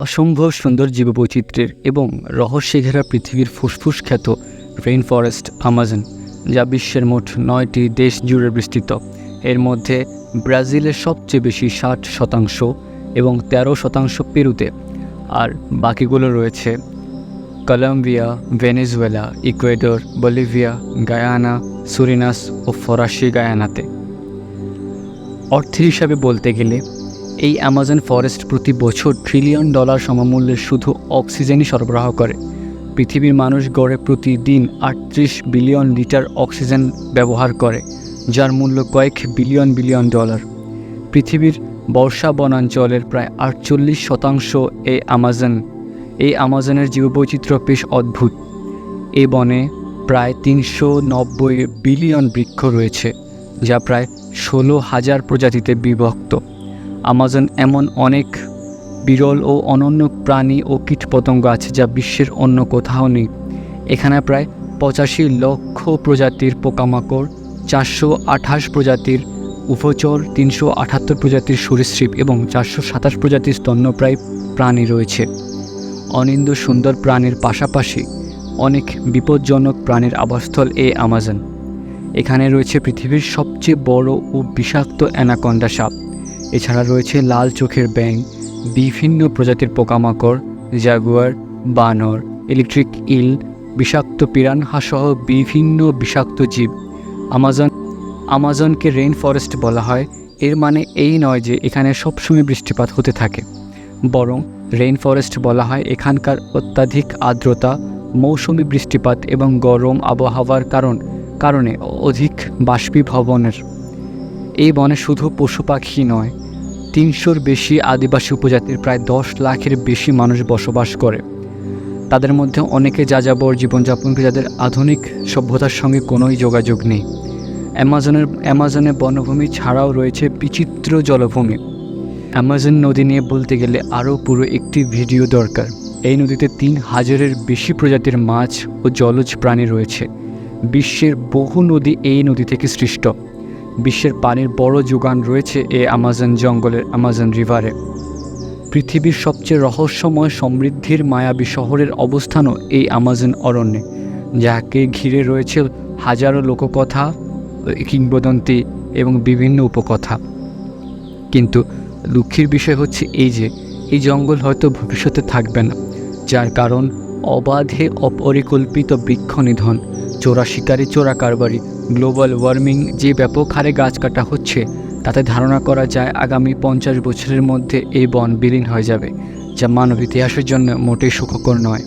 অসম্ভব সুন্দর জীববৈচিত্র্যের এবং রহস্যে ঘেরা পৃথিবীর ফুসফুস খ্যাত রেইন ফরেস্ট আমাজন যা বিশ্বের মোট নয়টি দেশ জুড়ে বিস্তৃত। এর মধ্যে ব্রাজিলের সবচেয়ে বেশি ষাট শতাংশ এবং তেরো শতাংশ পেরুতে। আর বাকিগুলো রয়েছে Colombia, Venezuela, Ecuador, Bolivia, Guyana, Suriname ও ফরাসি গায়ানাতে। অর্থের হিসাবে বলতে গেলে এই অ্যামাজন ফরেস্ট প্রতি বছর ট্রিলিয়ন ডলার সমমূল্যের শুধু অক্সিজেনই সরবরাহ করে। পৃথিবীর মানুষ গড়ে প্রতিদিন আটত্রিশ বিলিয়ন লিটার অক্সিজেন ব্যবহার করে, যার মূল্য কয়েক বিলিয়ন বিলিয়ন ডলার পৃথিবীর বর্ষা বনাঞ্চলের প্রায় আটচল্লিশ শতাংশ এই আমাজন এই আমাজনের জীববৈচিত্র্য বেশ অদ্ভুত। এ বনে প্রায় তিনশো নব্বই বিলিয়ন বৃক্ষ রয়েছে, যা প্রায় ষোলো হাজার প্রজাতিতে বিভক্ত। আমাজন এমন অনেক বিরল ও অনন্য প্রাণী ও কীটপতঙ্গ আছে যা বিশ্বের অন্য কোথাও নেই। এখানে প্রায় পঁচাশি লক্ষ প্রজাতির পোকামাকড়, চারশো আঠাশ প্রজাতির উভচর, তিনশো আটাত্তর প্রজাতির সরীসৃপ এবং চারশো সাতাশ প্রজাতির স্তন্যপ্রায় প্রাণী রয়েছে। অনিন্দ সুন্দর প্রাণীর পাশাপাশি অনেক বিপজ্জনক প্রাণীর আবাসস্থল এ আমাজন। এখানে রয়েছে পৃথিবীর সবচেয়ে বড় ও বিষাক্ত অ্যানাকন্ডা সাপ। এছাড়া রয়েছে লাল চোখের ব্যাঙ, বিভিন্ন প্রজাতির পোকামাকড়, জাগুয়ার, বানর, ইলেকট্রিক ইল, বিষাক্ত পিরানহা সহ বিভিন্ন বিষাক্ত জীব। আমাজন আমাজনকে রেইন ফরেস্ট বলা হয়। এর মানে এই নয় যে এখানে সবসময় বৃষ্টিপাত হতে থাকে। বরং রেইন ফরেস্ট বলা হয় এখানকার অত্যাধিক আর্দ্রতা, মৌসুমি বৃষ্টিপাত এবং গরম আবহাওয়ার কারণ কারণে অধিক বাষ্পীভবনের। এই বনে শুধু পশু পাখি নয় তিনশোর বেশি আদিবাসী উপজাতির প্রায় দশ লাখের বেশি মানুষ বসবাস করে। তাদের মধ্যে অনেকে যাযাবর জীবনযাপন করে যাদের আধুনিক সভ্যতার সঙ্গে কোনোই যোগাযোগ নেই। অ্যামাজনের অ্যামাজনে বনভূমি ছাড়াও রয়েছে বিচিত্র জলভূমি। অ্যামাজন নদী নিয়ে বলতে গেলে আরও পুরো একটি ভিডিও দরকার। এই নদীতে তিন হাজারের বেশি প্রজাতির মাছ ও জলজ প্রাণী রয়েছে। বিশ্বের বহু নদী এই নদী থেকে সৃষ্ট। বিশ্বের পানির বড় যোগান রয়েছে এ আমাজন জঙ্গলের আমাজন রিভারে। পৃথিবীর সবচেয়ে রহস্যময় সমৃদ্ধির মায়াবী শহরের অবস্থানও এই আমাজন অরণ্যে, যাকে ঘিরে রয়েছে হাজারো লোককথা, কিংবদন্তি এবং বিভিন্ন উপকথা। কিন্তু দুঃখের বিষয় হচ্ছে এই যে, এই জঙ্গল হয়তো ভবিষ্যতে থাকবে না, যার কারণ অবাধে অপরিকল্পিত বৃক্ষ নিধন। চোরা শিকারি চোরা কারবারি, গ্লোবাল ওয়ার্মিং যে ব্যাপক হারে গাছ কাটা হচ্ছে, তাতে ধারণা করা যায় আগামী পঞ্চাশ বছরের মধ্যে এই বন বিলীন হয়ে যাবে, যা মানব ইতিহাসের জন্য মোটেই সুখকর নয়।